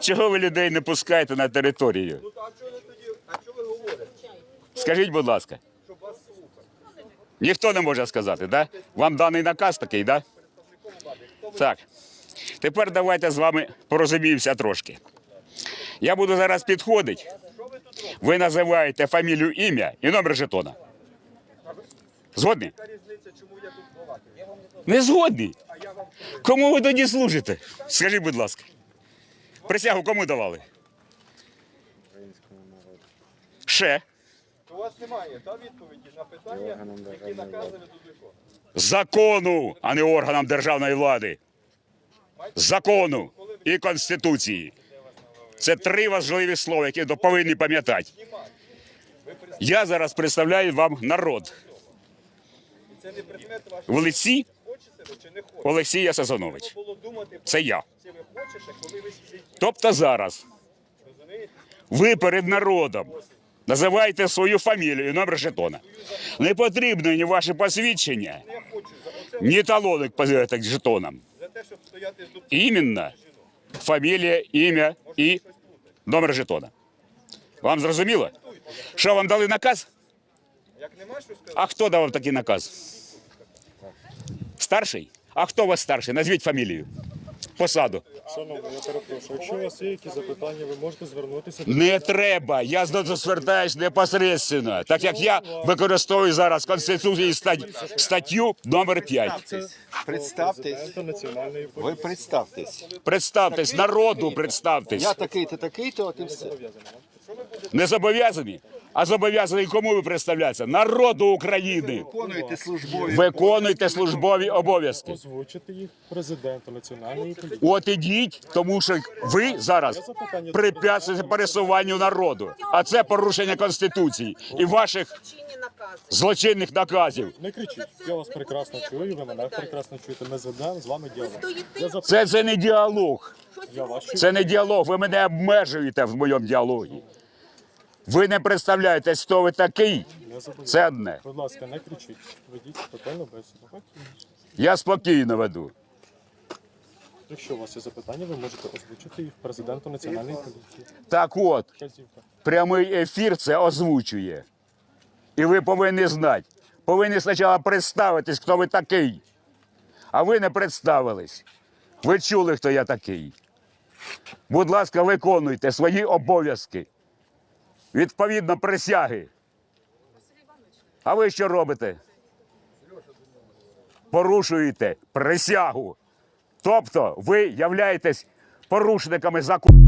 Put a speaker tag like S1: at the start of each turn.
S1: Чого ви людей не пускаєте на територію?
S2: Ну, а чого ви тоді, а чого ви говорите?
S1: Скажіть, будь ласка.
S2: Щоб вас слухати.
S1: Ніхто не може сказати, да? Вам даний наказ такий, да? Так. Тепер давайте з вами порозуміємося трошки. Я буду зараз підходити. Ви називаєте фамілію, ім'я і номер жетона. Згодні? Не згодні. Кому ви тоді служите? Скажіть, будь ласка. Присягу кому давали? Українському народу. Ще.
S2: у вас немає та відповіді на питання, які накази ви тут.
S1: Закону, а не органам державної влади. Закону і Конституції. Це три важливі слова, які ви повинні пам'ятати. Я зараз представляю вам народ в лиці Олексія
S2: про
S1: Це я. Тобто зараз ви перед народом називаєте свою фамілію номер жетона. Не потрібно ні ваше посвідчення, ні талони к так, жетонам. Іменно фамілія, ім'я і номер жетона. Вам зрозуміло? Що вам дали наказ? А хто дав такий наказ? Старший? А хто у вас старший? Назвіть фамілію. Посаду.
S3: Шановні, я перепрошую. Якщо у вас є якісь запитання, ви можете звернутися.
S1: Не треба. Я звертаюсь непосередньо, так як я використовую зараз Конституції стать- статтю номер 5.
S4: Представтесь.
S3: Президента Національної поліції.
S4: Ви представтесь.
S1: Представтесь, народу представтесь.
S4: Я такий-то, такий-то, от і все.
S1: Не зобов'язані? А зобов'язані кому ви представляєтеся? Народу України.
S4: Виконуєте службові.
S1: Виконуйте службові обов'язки.
S3: Озвучити їх президенту Національної поліції.
S1: От ідіть, тому що ви зараз прип'ятствуєте пересуванню народу. А це порушення Конституції і ваших злочинних наказів.
S3: Не кричіть. Я вас прекрасно чую, ви мене прекрасно чуєте. Ми задам з вами діалог.
S1: Це, це не діалог. Це не діалог. Ви мене обмежуєте в моєму діалогі. Ви не представляєте, хто ви такий. Це одне.
S3: Будь ласка, не кричіть. Ведіть спокійно бесіду.
S1: Я спокійно веду.
S3: Якщо у вас є запитання, ви можете озвучити їх президенту Національної поліції.
S1: Так от, прямий ефір це озвучує. І ви повинні знати. Повинні спочатку представитись, хто ви такий. А ви не представились. Ви чули, хто я такий. Будь ласка, виконуйте свої обов'язки. Відповідно присяги. А ви що робите? Порушуєте присягу. Тобто ви являєтесь порушниками закону.